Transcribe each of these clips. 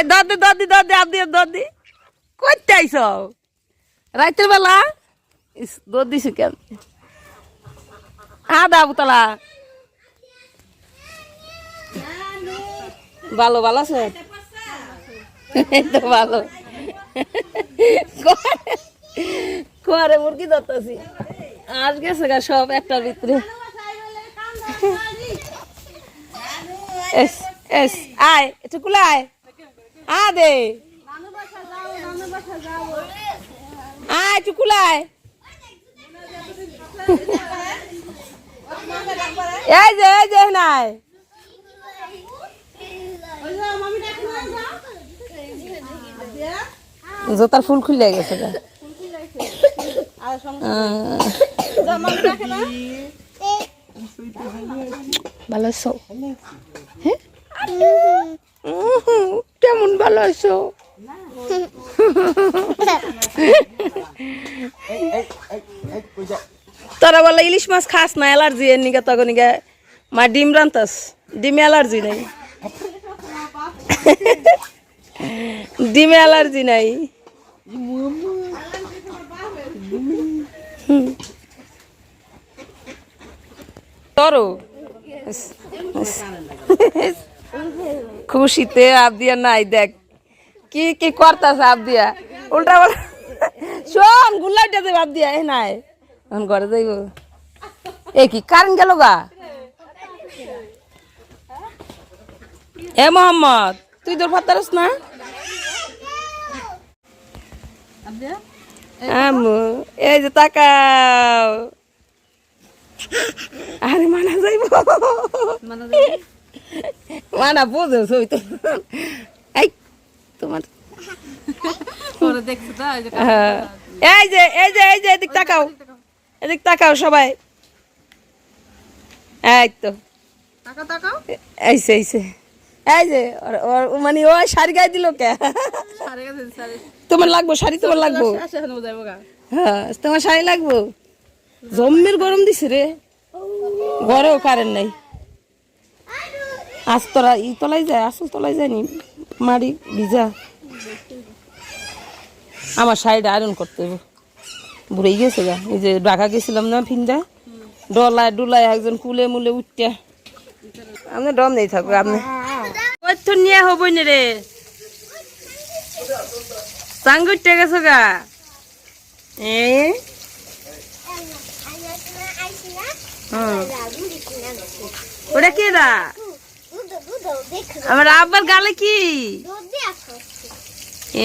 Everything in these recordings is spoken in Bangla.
এ, দাদি দাদি দাদি দাদি। রাতের বেলা? দিছি কেন? হ্যাঁ ভালো ভালো তো ভালো। করে মুরগি ধরতেছি? আজ গেছে গা সব একটার ভিতরে। এস এস, আয়, একটু কুলে আয় আ দে আয় আয় এই যে এই যে নাই জোতার ফুল খুলে গেছে ভালো আছো? হ্যাঁ? কেমন ভালো আছো? তোরা বলে ইলিশ মাছ খাস না, অ্যালার্জি এর নিকে তখন নিকে মা, ডিম রান্তাস ডিমে অ্যালার্জি নাই? ডিমে অ্যালার্জি নাই। তরো? খুশিতে আপ দিয়া নাই, দেখ। কি কি করতাছে আপ দিয়া? উল্টা শোন গুল্লাইটা দেবে আপ দিয়া, এ নাই। এখন ঘরে যাইব। এ কি কারেন্ট গেল গা? এ মোহাম্মদ, তুই তোর ফাতারস না? আম্মু, এই যে তাকাও। আরে, মানা যাইব। মানা বোঝো ওই তো এই তোমার। এই যে এই যে এই যে এদিক তাকাও এদিক তাকাও সবাই এই তো এইছে এই যে ওর- ওর মানে ও শাড়ি গায়ে দিল কে তোমার লাগবো শাড়ি তোমার লাগবো হ্যাঁ তোমার শাড়ি লাগবো জম্মের গরম দিছে রে ঘরেও কারেন্ট নাই আজ তোরা ই তলাই যায় আসল তলাই যায়নি মারি ভিজা। আমার শাড়িটা আয়রন করতে হবে বুড়েই গেছে গা এই যে ঢাকা গেছিলাম না ফিন্দা? ডলায় ডুলায় একজন কুলে মুলে উঠতে আপনি ডম নেই থাকবে আপনি। কত নিয়ে হব না রে। সাঙ্গুটে গেছো গা। এ? ওটা কে দা? আমার আব্বার গালে কি?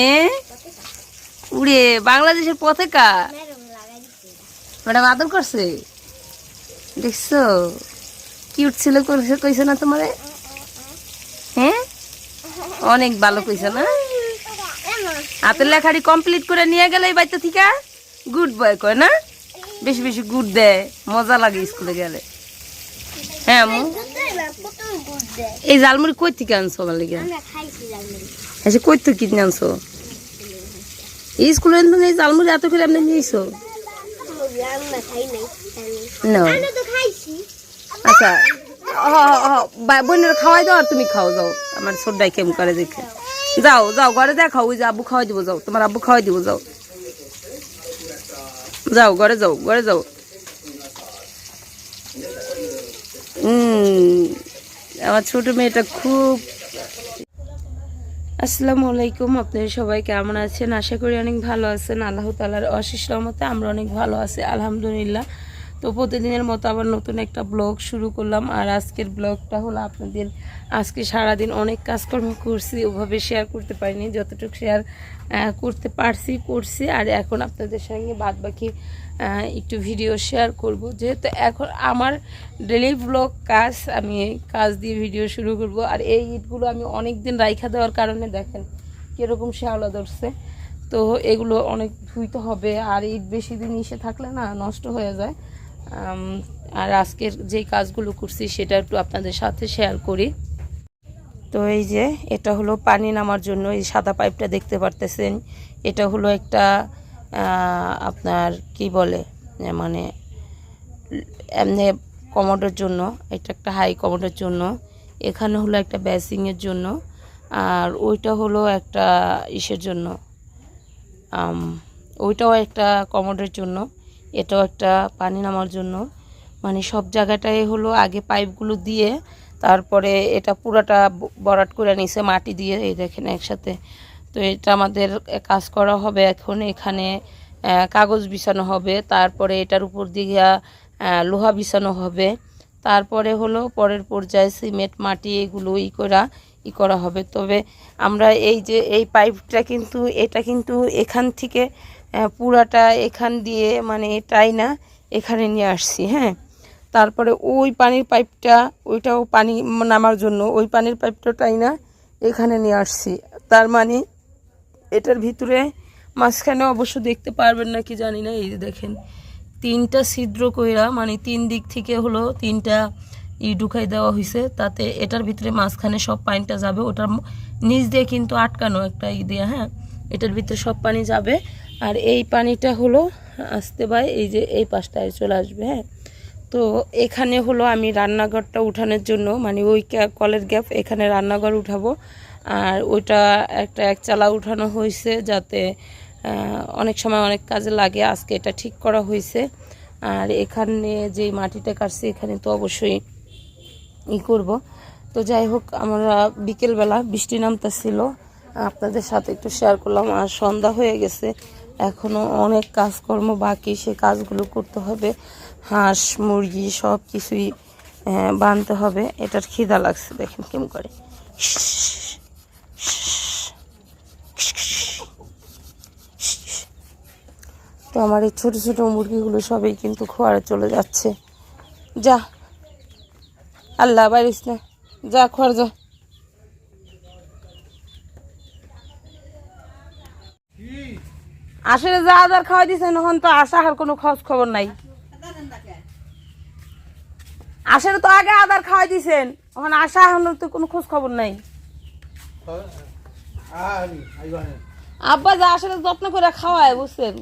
এ? উড়ে, বাংলাদেশের পতাকা ম্যাডাম আদর করছে? দেখছ? কিউট ছিল কইছে না তোমারে? হ্যাঁ অনেক ভালো কইছে না? হাতের লেখাটি কমপ্লিট করে নিয়ে গেলে বাচ্চা থেকে? গুড বয় কয় না? বেশি বেশি গুড দেয়, মজা লাগে স্কুলে গেলে। হ্যাঁ এই জালমুড়ি কই থেকে আনছো আমার লিগে? আচ্ছা কই থেকে কিনে আনছো? এই স্কুলে এই জালমুড়ি এত করে আপনি নিয়েছো না আচ্ছা বোনের খাওয়াই দাও আর তুমি খাও যাও। আমার ছোটটাই কেমন করে দেখে। যাও যাও ঘরে দেখাও ওই যে আব্বু খাওয়াই দিব যাও। তোমার আব্বু খাওয়াই দিব যাও। যাও ঘরে যাও ঘরে যাও। হুম আমার ছোট মেয়েটা খুব আসসালামু আলাইকুম, আপনারা সবাই কেমন আছেন? আশা করি অনেক ভালো আছেন। আল্লাহ তালার অশেষ রহমতে আমরা অনেক ভালো আছি, আলহামদুলিল্লাহ। তো প্রতিদিনের মতো আবার নতুন একটা ব্লগ শুরু করলাম, আর আজকের ব্লগটা হলো আপনাদের আজকে সারাদিন অনেক কাজকর্ম করছি, ওভাবে শেয়ার করতে পারিনি, যতটুকু শেয়ার করতে পারছি, করছি, আর এখন আপনাদের সঙ্গে বাদ বাকি একটু ভিডিও শেয়ার করব। যেহেতু এখন আমার ডেলি ব্লগ কাজ, আমি কাজ দিয়ে ভিডিও শুরু করব। আর এই ইটগুলো আমি অনেক দিন রাইখা দেওয়ার কারণে দেখেন কীরকম শ্যাওলা ধরছে। তো এগুলো অনেক ধুইতে হবে, আর ইট বেশি দিন ইসে থাকলে না নষ্ট হয়ে যায়। আর আজকের যেই কাজগুলো করছি সেটা একটু আপনাদের সাথে শেয়ার করি। তো এই যে, এটা হলো পানি নামার জন্য এই সাদা পাইপটা দেখতে পারতেছেন। এটা হলো একটা আপনার কি বলে মানে এমনি কমোডের জন্য, এটা একটা হাই কমোডের জন্য, এখানে হলো একটা বেসিংয়ের জন্য, আর ওইটা হলো একটা ইসের জন্য। ওইটাও একটা কমোডের জন্য, এটাও একটা পানি নামার জন্য মানে সব জায়গাটায় হলো আগে পাইপগুলো দিয়ে, তারপরে এটা পুরাটা ব- ভরাট করে নিছে, মাটি দিয়ে, এই দেখেন একসাথে। তো এটা আমাদের কাজ করা হবে এখন। এখানে কাগজ বিছানো হবে, তারপরে এটার উপর দিয়ে লোহা বিছানো হবে। তারপরে হলো পরের পর্যায়ে সিমেন্ট, মাটি এগুলো ই করা ই করা হবে। তবে আমরা এই যে, এই পাইপটা কিন্তু, এটা কিন্তু এখান থেকে পুরাটা এখান দিয়ে মানে এটাই না, এখানে নিয়ে আসছি হ্যাঁ। তারপরে ওই পানির পাইপটা, ওইটাও পানি নামার জন্য, ওই পানির পাইপটাই না, এখানে নিয়ে আসছি। তার মানে এটার ভিতরে মাঝখানে অবশ্য দেখতে পারবেন না কি জানি না, এই দেখেন, তিনটা ছিদ্র কইরা মানে তিন দিক থেকে হলো তিনটা ই ঢুকাই দেওয়া হয়েছে তাতে এটার ভিতরে মাঝখানে সব পানিটা যাবে ওটার নিচ দিয়ে কিন্তু আটকানো একটা ই দিয়ে হ্যাঁ? এটার ভিতরে সব পানি যাবে, আর এই পানিটা হলো আসতে পাই এই যে এই পাশটায় চলে আসবে হ্যাঁ? তো এখানে হলো আমি রান্নাঘরটা উঠানোর জন্য মানে ওই কলের গ্যাপ, এখানে রান্নাঘর উঠাবো। আর ওইটা একটা এক চালা উঠানো হয়েছে যাতে অনেক সময় অনেক কাজে লাগে, আজকে এটা ঠিক করা হয়েছে। আর এখানে যে মাটিটা কাটছি, এখানে তো অবশ্যই ই করব। তো যাই হোক, আমরা বিকেলবেলা বৃষ্টি নামতেছিল, আপনাদের সাথে একটু শেয়ার করলাম, আর সন্ধ্যা হয়ে গেছে। এখনও অনেক কাজকর্ম বাকি, সে কাজগুলো করতে হবে। হাঁস, মুরগি সব কিছুই বানতে হবে। এটার খিদা লাগছে, দেখেন কেমন করে। তো আমার এই ছোটো ছোটো মুরগিগুলো সবই কিন্তু খোয়ারে চলে যাচ্ছে। যা। আল্লাহ বাইরিস না। যা খোয়ার যা। আসলে যা আদার খাওয়াই দিছেন এখন তো আশা আর কোনো খোঁজ খবর নাই। আসলে তো আগে আদার খাওয়াই দিছেন এখন আশা এখন তো কোনো খোঁজ খবর নাই। আব্বা যা আসলে যত্ন করে খাওয়ায় বুঝছেন?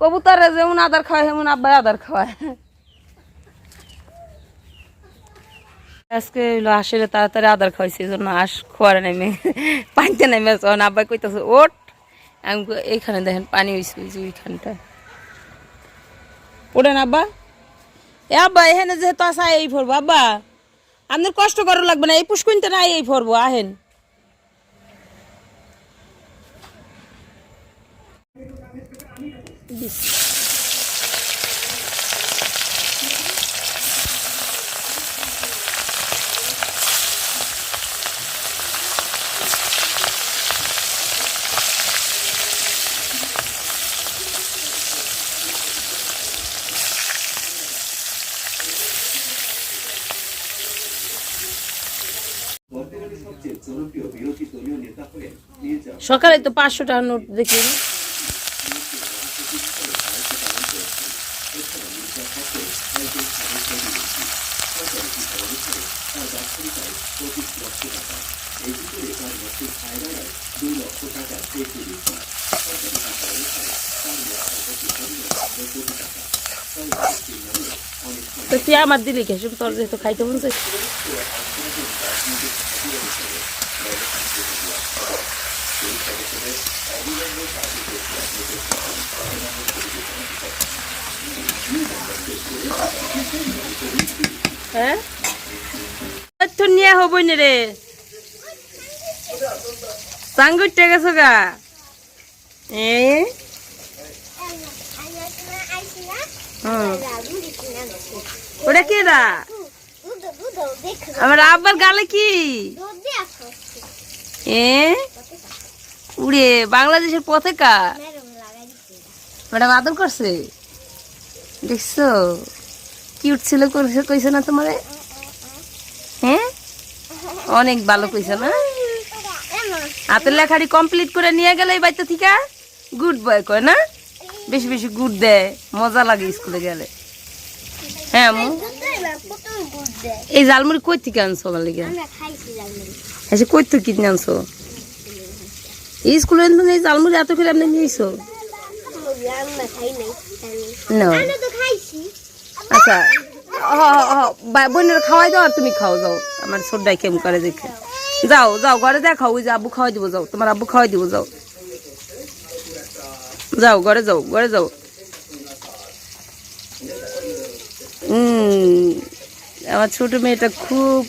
কবুতরে যেমন আদার খাওয়ায় হেমন আব্বাই আদার খাওয়ায়। আজকে হইল আসলে তাড়াতাড়ি আদার খাওয়াইছে এই জন্য আস খোয়ারে নেমে পানিতে নেমে তখন আব্বাই কইতেছে ওট আমি এইখানে দেখেন পানি হয়েছে ওই যে ওইখানটা ওঠেন আব্বা। এ আব্বা এখানে যেহেতু আসা এই ভরবো আব্বা আপনার কষ্ট করা লাগবে না এই পুষ্কুনতে না এই ভরবো আহেন। সকালে তো পাঁচশো টাকা নোট দেখি তো তুই আমার দিলি সব তোর যেহেতু খাইতে মন চাইছে। হ্যাঁ? নিয়ে হবই না রে। সাঙ্গুরটা গেছো গা। এ? ওটা কে দা? আমার আব্বার গালে কি? এ? উড়ে বাংলাদেশের পতাকা। ম্যাডাম আদর করছে। দেখছ? কিউট ছিল কইছে কইছে না তোমারে? হ্যাঁ অনেক ভালো কইছে না? হাতের লেখাটি কমপ্লিট করে নিয়ে গেলে এই বাড়িতে থিকা গুড বয় কয় না? বেশি বেশি গুড দেয় মজা লাগে স্কুলে গেলে। হ্যাঁ এই জালমুড়ি কই থেকে আনছো আমার লিগে? আচ্ছা কই থেকে কিনে আনছো? এই স্কুলে এই জালমুড়ি এত করে আপনি নিয়েছো? না আচ্ছা হ বোনের খাওয়াই দাও আর তুমি খাও, যাও। আমার সর্দাই কেম করে দেখে। যাও যাও, ঘরে দেখাও, ওই যে আব্বু খাওয়াই দিব, যাও। তোমার আব্বু খাওয়াই দিব, যাও। যাও, ঘরে যাও ঘরে যাও। আমার ছোট মেয়েটা খুব